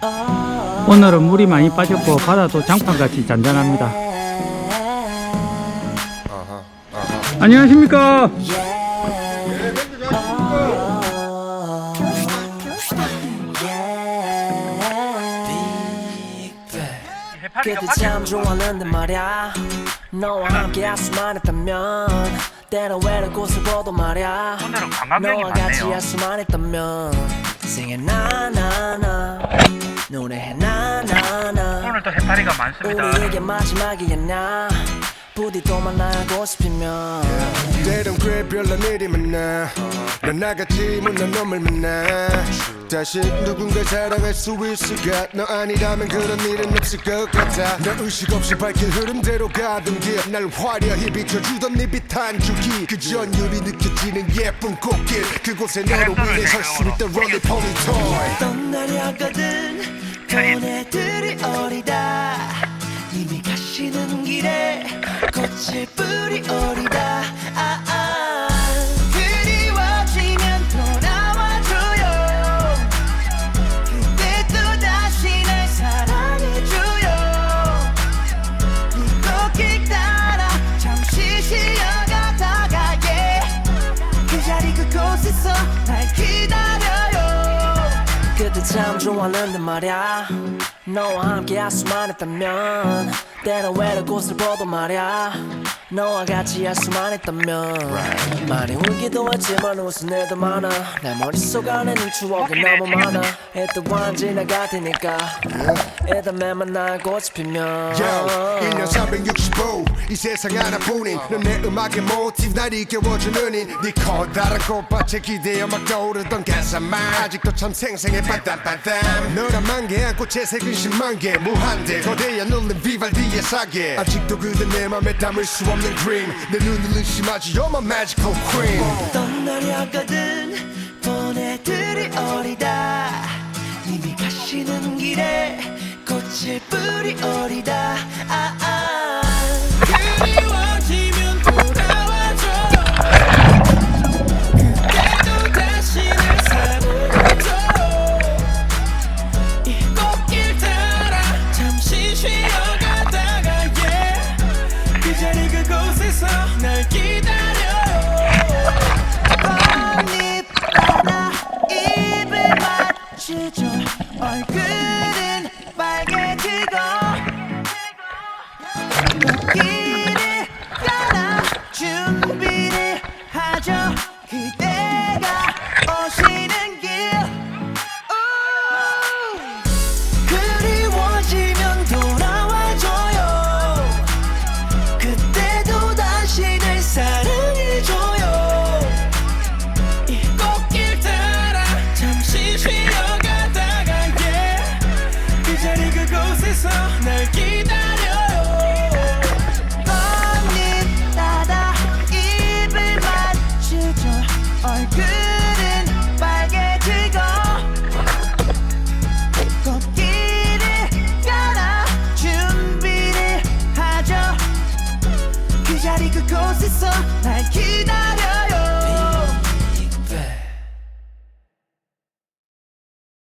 오늘은 물이 많이 빠졌고 바다도 장판같이 잔잔합니다. 안녕하십니까? 그때 참 좋았는데 말야 너와 함께 할 수만 있다면 때로 외로운 곳을 보도 말야 너와 같이 많네요. 할 수만 있다면 생에 나나나 노래해 나나나. 오늘도 해파리가 많습니다. 우리에게 마지막이었나 부디 또 만나고 싶으면. 때론 꽤 별난 일이 많아 난 나같이 못난 놈을 만나. 다시 누군가 사랑할 수 있을까? 너 아니라면 그런 일은 없을 것 같아. 난 의식 없이 밝힌 흐름대로 가던 길날 화려히 비춰주던 네 빛한 줄기. 그 전율이 느껴지는 예쁜 꽃길. 그곳에 너로 위해 설수 있던 런니 포니토이. 떠나려거든 보내들이 어 그곳에서 날 기다려요. 그때 참 좋았는데 말야. 너와 함께 할 수만 있다면 때로 외로운 곳을 보도 말야. 너와 같이 할 수만 있다면. 많이 울기도 했지만 웃은 일도 많아. 내 머릿속 안에는 추억이 너무 많아. 일단 지나가 테니까 일단 매만 나고 싶으면. Yo, 1년 365 이 세상 하나뿐인 넌내 음악의 모티브 날 이겨워주는 인네 커다란 꽃밭에 기대어 막 떠오르던 가사만. 아직도 참 생생해 빠땀빠땀 너란 만개 안고 채색은 10만 개 무한대. 거대한 울린 비발디의 사계. 아직도 그대 내 맘에 담을 수 없는 그림. 내 눈을 의심하지 You're my magical queen. 떠나려거든 보내들이 어리다. 이미 가시는 길에 꽃을 뿌리 어리다 아, 아. 그대가 오시는 있어. 날 기다려.